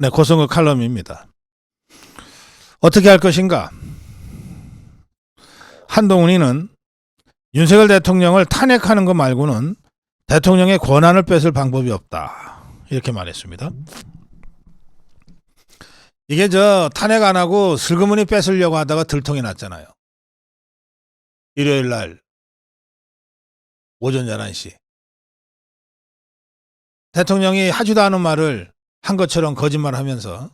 네, 고성그 칼럼입니다. 어떻게 할 것인가? 한동훈이는 윤석열 대통령을 탄핵하는 것 말고는 대통령의 권한을 뺏을 방법이 없다. 이렇게 말했습니다. 이게 저 탄핵 안 하고 슬그머니 뺏으려고 하다가 들통이 났잖아요. 일요일 날 오전 11시. 대통령이 하지도 않은 말을 한 것처럼 거짓말하면서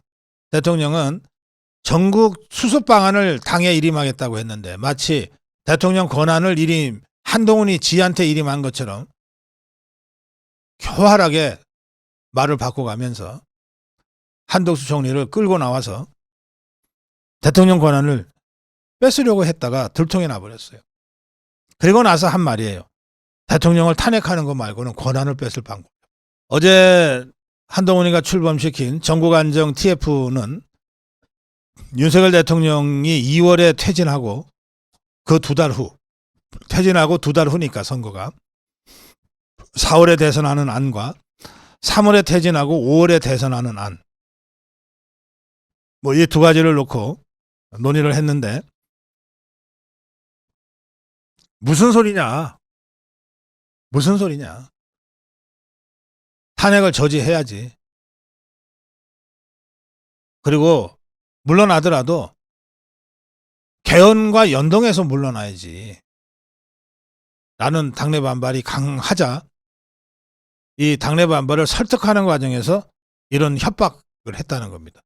대통령은 전국 수습 방안을 당에 일임하겠다고 했는데 마치 대통령 권한을 일임 한동훈이 지한테 일임한 것처럼 교활하게 말을 바꿔가면서 한덕수 총리를 끌고 나와서 대통령 권한을 뺏으려고 했다가 들통이 나버렸어요. 그리고 나서 한 말이에요. 대통령을 탄핵하는 것 말고는 권한을 뺏을 방법. 어제 한동훈이가 출범시킨 전국안정 TF는 윤석열 대통령이 2월에 퇴진하고 그 두 달 후, 퇴진하고 두 달 후니까 선거가 4월에 대선하는 안과 3월에 퇴진하고 5월에 대선하는 안. 뭐 이 두 가지를 놓고 논의를 했는데 무슨 소리냐? 무슨 소리냐? 탄핵을 저지해야지. 그리고 물러나더라도 개헌과 연동해서 물러나야지. 나는 당내 반발이 강하자 이 당내 반발을 설득하는 과정에서 이런 협박을 했다는 겁니다.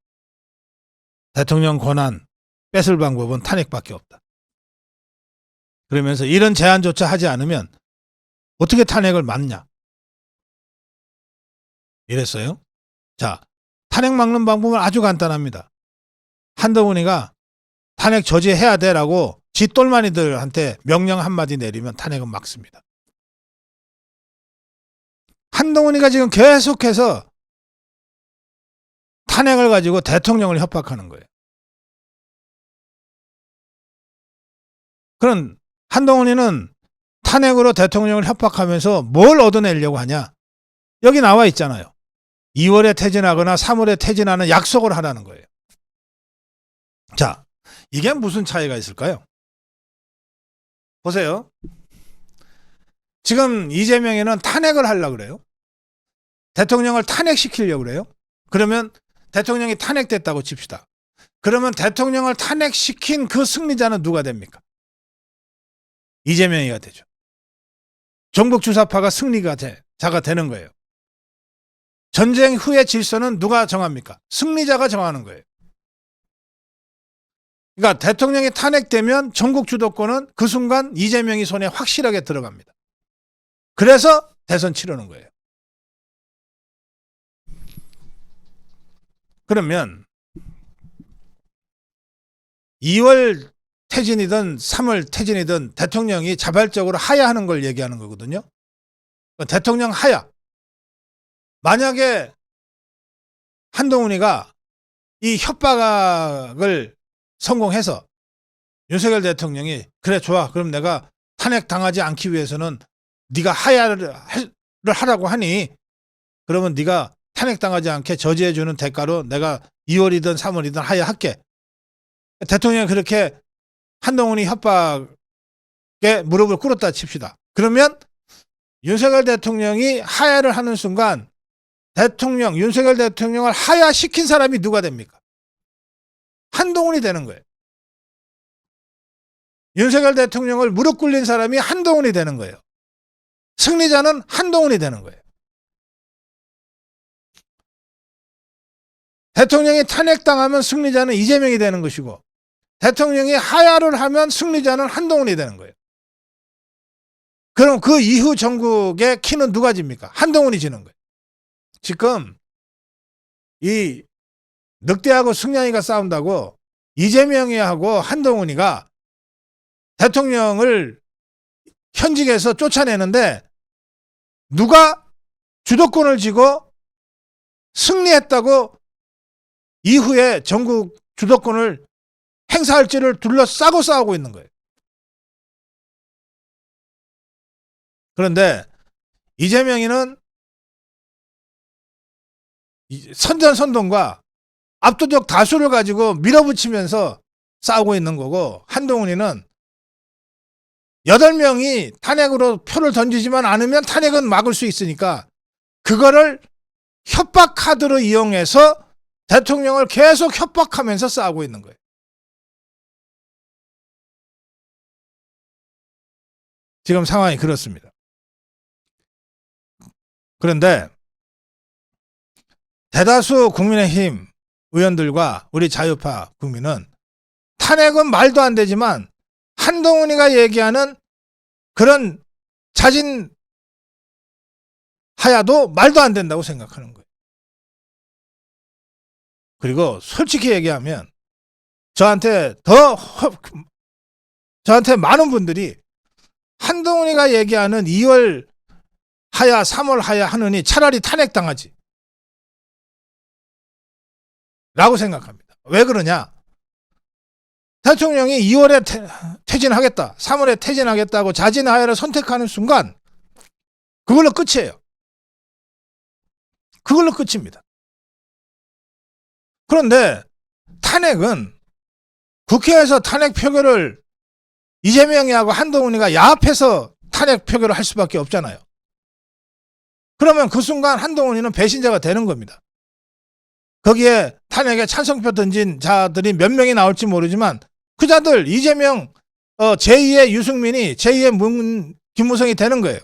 대통령 권한 뺏을 방법은 탄핵밖에 없다. 그러면서 이런 제안조차 하지 않으면 어떻게 탄핵을 막냐? 이랬어요. 자, 탄핵 막는 방법은 아주 간단합니다. 한동훈이가 탄핵 저지해야 돼라고 쥐똘마니들한테 명령 한마디 내리면 탄핵은 막습니다. 한동훈이가 지금 계속해서 탄핵을 가지고 대통령을 협박하는 거예요. 그럼 한동훈이는 탄핵으로 대통령을 협박하면서 뭘 얻어내려고 하냐? 여기 나와 있잖아요. 2월에 퇴진하거나 3월에 퇴진하는 약속을 하라는 거예요. 자, 이게 무슨 차이가 있을까요? 보세요. 지금 이재명이는 탄핵을 하려고 그래요. 대통령을 탄핵시키려고 그래요. 그러면 대통령이 탄핵됐다고 칩시다. 그러면 대통령을 탄핵시킨 그 승리자는 누가 됩니까? 이재명이가 되죠. 전국 주사파가 승리가 돼, 자가 되는 거예요. 전쟁 후의 질서는 누가 정합니까? 승리자가 정하는 거예요. 그러니까 대통령이 탄핵되면 전국 주도권은 그 순간 이재명이 손에 확실하게 들어갑니다. 그래서 대선 치르는 거예요. 그러면 2월 퇴진이든 3월 퇴진이든 대통령이 자발적으로 하야하는 걸 얘기하는 거거든요. 대통령 하야. 만약에 한동훈이가 이 협박을 성공해서 윤석열 대통령이 그래 좋아 그럼 내가 탄핵 당하지 않기 위해서는 네가 하야를 할- 하라고 하니 그러면 네가 탄핵 당하지 않게 저지해 주는 대가로 내가 2월이든 3월이든 하야 할게. 대통령이 그렇게 한동훈이 협박에 무릎을 꿇었다 칩시다. 그러면 윤석열 대통령이 하야를 하는 순간 대통령 윤석열 대통령을 하야시킨 사람이 누가 됩니까? 한동훈이 되는 거예요. 윤석열 대통령을 무릎 꿇린 사람이 한동훈이 되는 거예요. 승리자는 한동훈이 되는 거예요. 대통령이 탄핵당하면 승리자는 이재명이 되는 것이고 대통령이 하야를 하면 승리자는 한동훈이 되는 거예요. 그럼 그 이후 전국의 키는 누가 집니까? 한동훈이 지는 거예요. 지금 이 늑대하고 승냥이가 싸운다고 이재명이하고 한동훈이가 대통령을 현직에서 쫓아내는데 누가 주도권을 쥐고 승리했다고 이후에 전국 주도권을 행사할지를 둘러싸고 싸우고 있는 거예요. 그런데 이재명이는 이 선전선동과 압도적 다수를 가지고 밀어붙이면서 싸우고 있는 거고 한동훈이는 여덟 명이 탄핵으로 표를 던지지만 않으면 탄핵은 막을 수 있으니까 그거를 협박 카드로 이용해서 대통령을 계속 협박하면서 싸우고 있는 거예요. 지금 상황이 그렇습니다. 그런데 대다수 국민의힘 의원들과 우리 자유파 국민은 탄핵은 말도 안 되지만 한동훈이가 얘기하는 그런 자진 하야도 말도 안 된다고 생각하는 거예요. 그리고 솔직히 얘기하면 저한테 더 허- 저한테 많은 분들이 한동훈이가 얘기하는 2월 하야 3월 하야 하느니 차라리 탄핵당하지 라고 생각합니다. 왜 그러냐? 대통령이 2월에 퇴, 진하겠다 3월에 퇴진하겠다고 자진하야를 선택하는 순간 그걸로 끝이에요. 그걸로 끝입니다. 그런데 탄핵은 국회에서 탄핵 표결을 이재명이하고 한동훈이가 야합해서 탄핵 표결을 할 수밖에 없잖아요. 그러면 그 순간 한동훈이는 배신자가 되는 겁니다. 거기에 탄핵에 찬성표 던진 자들이 몇 명이 나올지 모르지만 그 자들 이재명 어, 제2의 유승민이 제2의 문, 김무성이 되는 거예요.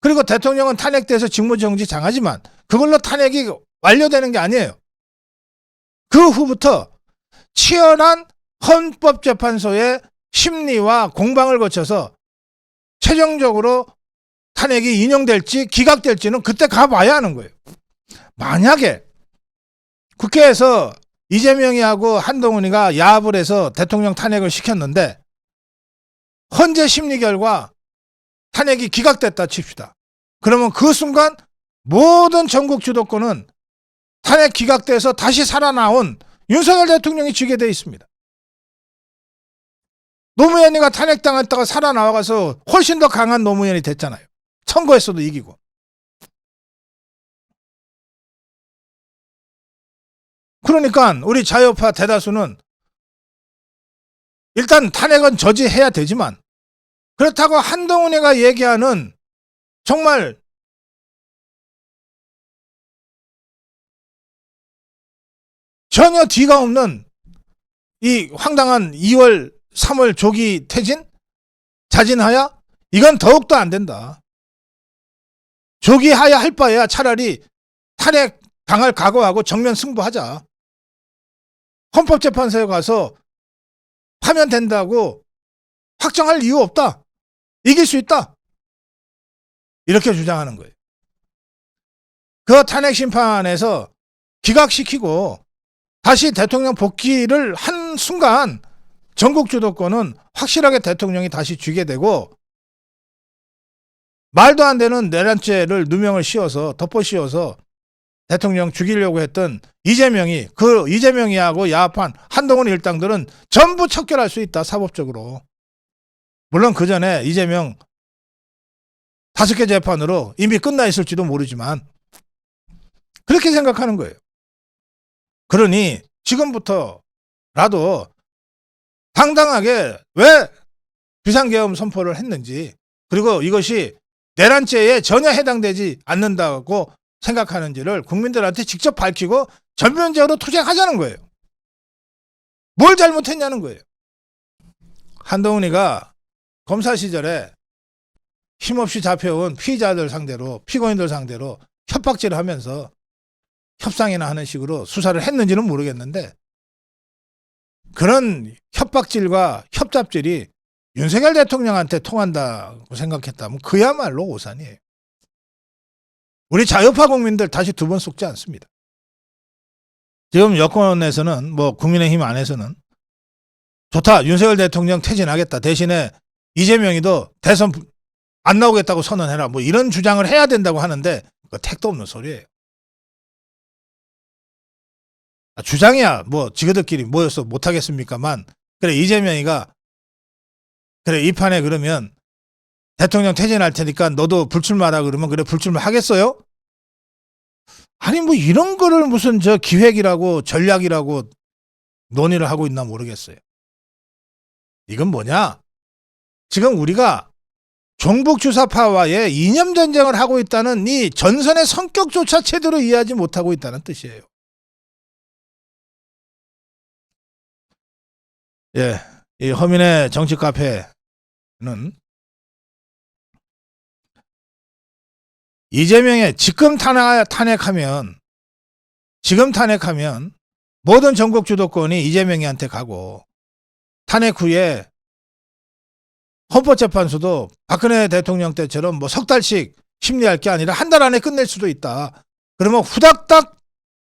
그리고 대통령은 탄핵돼서 직무정지 당하지만 그걸로 탄핵이 완료되는 게 아니에요. 그 후부터 치열한 헌법재판소의 심리와 공방을 거쳐서 최종적으로 탄핵이 인용될지 기각될지는 그때 가봐야 하는 거예요. 만약에 국회에서 이재명이하고 한동훈이가 야합을 해서 대통령 탄핵을 시켰는데 헌재 심리 결과 탄핵이 기각됐다 칩시다. 그러면 그 순간 모든 전국 주도권은 탄핵 기각돼서 다시 살아나온 윤석열 대통령이 쥐게 돼 있습니다. 노무현이가 탄핵당했다가 살아나와가서 훨씬 더 강한 노무현이 됐잖아요. 선거에서도 이기고. 그러니까 우리 자유파 대다수는 일단 탄핵은 저지해야 되지만 그렇다고 한동훈이가 얘기하는 정말 전혀 뒤가 없는 이 황당한 2월 3월 조기 퇴진 자진하야 이건 더욱더 안 된다. 조기하야 할 바에야 차라리 탄핵 당할 각오하고 정면 승부하자. 헌법재판소에 가서 하면 된다고 확정할 이유 없다. 이길 수 있다. 이렇게 주장하는 거예요. 그 탄핵 심판에서 기각시키고 다시 대통령 복귀를 한 순간 전국 주도권은 확실하게 대통령이 다시 쥐게 되고 말도 안 되는 내란죄를 누명을 씌워서 덮어 씌워서 대통령 죽이려고 했던 이재명이 그 이재명이하고 야합한 한동훈 일당들은 전부 척결할 수 있다 사법적으로 물론 그 전에 이재명 다섯 개 재판으로 이미 끝나 있을지도 모르지만 그렇게 생각하는 거예요. 그러니 지금부터라도 당당하게 왜 비상계엄 선포를 했는지 그리고 이것이 내란죄에 전혀 해당되지 않는다고 생각하는지를 국민들한테 직접 밝히고 전면적으로 투쟁하자는 거예요. 뭘 잘못했냐는 거예요. 한동훈이가 검사 시절에 힘없이 잡혀온 피의자들 상대로 피고인들 상대로 협박질을 하면서 협상이나 하는 식으로 수사를 했는지는 모르겠는데 그런 협박질과 협잡질이 윤석열 대통령한테 통한다고 생각했다면 그야말로 오산이에요. 우리 자유파 국민들 다시 두 번 속지 않습니다. 지금 여권에서는 뭐 국민의힘 안에서는 좋다 윤석열 대통령 퇴진하겠다 대신에 이재명이도 대선 안 나오겠다고 선언해라 뭐 이런 주장을 해야 된다고 하는데 그 택도 없는 소리예요. 아, 주장이야 뭐 지그들끼리 모여서 못하겠습니까만 그래 이재명이가 그래 이 판에 그러면 대통령 퇴진할 테니까 너도 불출마하라 그러면 그래 불출마 하겠어요? 아니 뭐 이런 거를 무슨 저 기획이라고 전략이라고 논의를 하고 있나 모르겠어요. 이건 뭐냐? 지금 우리가 종북 주사파와의 이념 전쟁을 하고 있다는 이 전선의 성격조차 제대로 이해하지 못하고 있다는 뜻이에요. 예, 이 허민의 정치 카페는 이재명의 지금 탄핵, 탄핵하면 지금 탄핵하면 모든 전국 주도권이 이재명이한테 가고 탄핵 후에 헌법재판소도 박근혜 대통령 때처럼 뭐 석 달씩 심리할 게 아니라 한 달 안에 끝낼 수도 있다. 그러면 후닥닥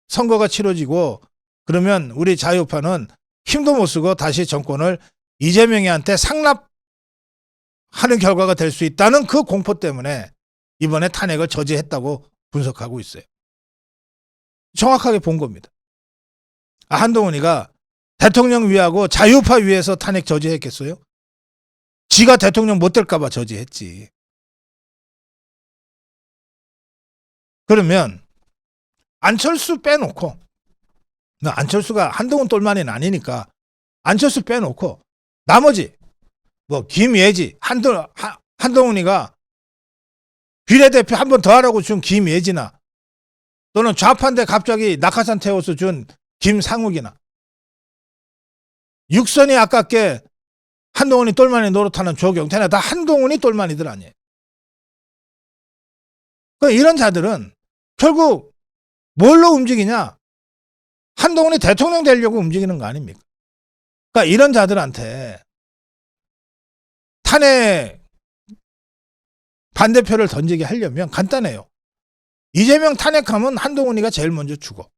선거가 치러지고 그러면 우리 자유파는 힘도 못 쓰고 다시 정권을 이재명이한테 상납하는 결과가 될 수 있다는 그 공포 때문에 이번에 탄핵을 저지했다고 분석하고 있어요. 정확하게 본 겁니다. 아, 한동훈이가 대통령 위하고 자유파 위에서 탄핵 저지했겠어요? 지가 대통령 못 될까봐 저지했지. 그러면 안철수 빼놓고 안철수가 한동훈 똘만이는 아니니까 안철수 빼놓고 나머지 뭐 김예지 한동 한- 한동훈이가 비례대표 한 번 더 하라고 준 김예지나 또는 좌판대 갑자기 낙하산 태워서 준 김상욱이나 육선이 아깝게 한동훈이 똘마니 노릇하는 조경태나 다 한동훈이 똘마니들 아니에요. 그 이런 자들은 결국 뭘로 움직이냐? 한동훈이 대통령 되려고 움직이는 거 아닙니까? 그러니까 이런 자들한테 탄핵 반대표를 던지게 하려면 간단해요. 이재명 탄핵하면 한동훈이가 제일 먼저 죽어.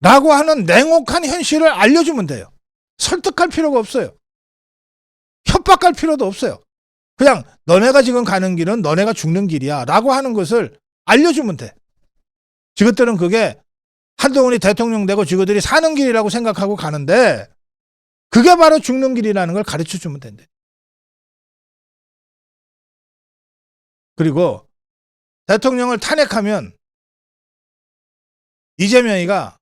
라고 하는 냉혹한 현실을 알려주면 돼요. 설득할 필요가 없어요. 협박할 필요도 없어요. 그냥 너네가 지금 가는 길은 너네가 죽는 길이야. 라고 하는 것을 알려주면 돼. 지그들은 그게 한동훈이 대통령 되고 지그들이 사는 길이라고 생각하고 가는데 그게 바로 죽는 길이라는 걸 가르쳐 주면 된대. 그리고 대통령을 탄핵하면 이재명이가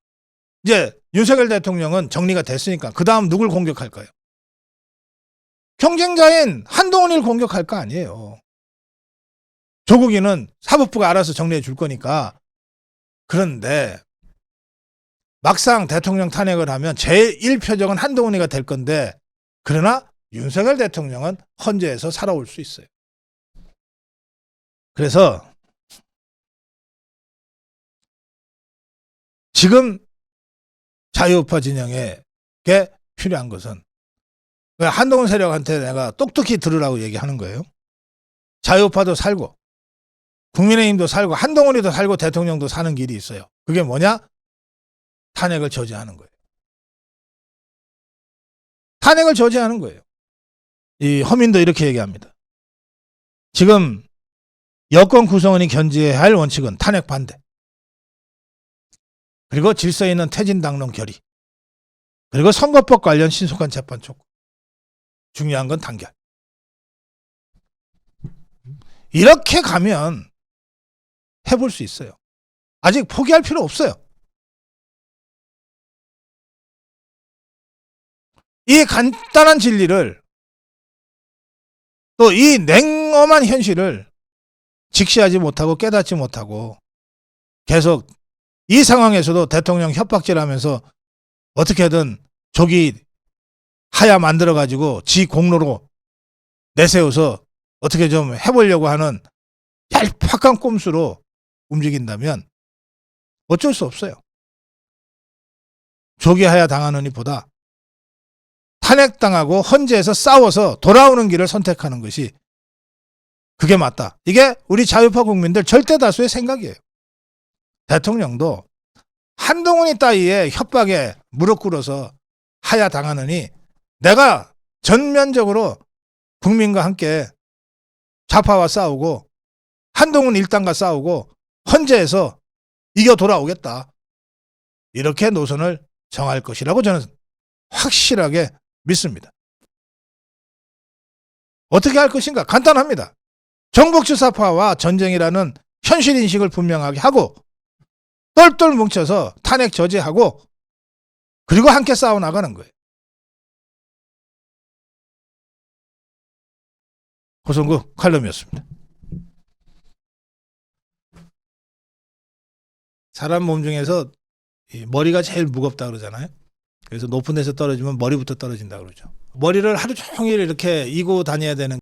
이제 윤석열 대통령은 정리가 됐으니까 그 다음 누굴 공격할까요? 경쟁자인 한동훈이를 공격할 거 아니에요. 조국이는 사법부가 알아서 정리해 줄 거니까. 그런데 막상 대통령 탄핵을 하면 제1표적은 한동훈이가 될 건데 그러나 윤석열 대통령은 헌재에서 살아올 수 있어요. 그래서 지금 자유우파 진영에게 필요한 것은 왜 한동훈 세력한테 내가 똑똑히 들으라고 얘기하는 거예요. 자유우파도 살고 국민의힘도 살고 한동훈이도 살고 대통령도 사는 길이 있어요. 그게 뭐냐? 탄핵을 저지하는 거예요. 탄핵을 저지하는 거예요. 이 허민도 이렇게 얘기합니다. 지금 여권 구성원이 견지해야 할 원칙은 탄핵 반대. 그리고 질서 있는 퇴진 당론 결의. 그리고 선거법 관련 신속한 재판 촉구. 중요한 건 단결. 이렇게 가면 해볼 수 있어요. 아직 포기할 필요 없어요. 이 간단한 진리를 또 이 냉엄한 현실을 직시하지 못하고 깨닫지 못하고 계속 이 상황에서도 대통령 협박질 하면서 어떻게든 조기 하야 만들어 가지고 지 공로로 내세워서 어떻게 좀 해보려고 하는 얄팍한 꼼수로 움직인다면 어쩔 수 없어요. 조기 하야 당하는 이보다 탄핵당하고 헌재에서 싸워서 돌아오는 길을 선택하는 것이 그게 맞다. 이게 우리 자유파 국민들 절대 다수의 생각이에요. 대통령도 한동훈이 따위의 협박에 무릎 꿇어서 하야 당하느니 내가 전면적으로 국민과 함께 좌파와 싸우고 한동훈 일당과 싸우고 헌재에서 이겨 돌아오겠다. 이렇게 노선을 정할 것이라고 저는 확실하게 믿습니다. 어떻게 할 것인가? 간단합니다. 정복주 사파와 전쟁이라는 현실 인식을 분명하게 하고 똘똘 뭉쳐서 탄핵 저지하고 그리고 함께 싸워 나가는 거예요. 고성구 칼럼이었습니다. 사람 몸 중에서 이 머리가 제일 무겁다 그러잖아요. 그래서 높은 데서 떨어지면 머리부터 떨어진다 그러죠. 머리를 하루 종일 이렇게 이고 다녀야 되는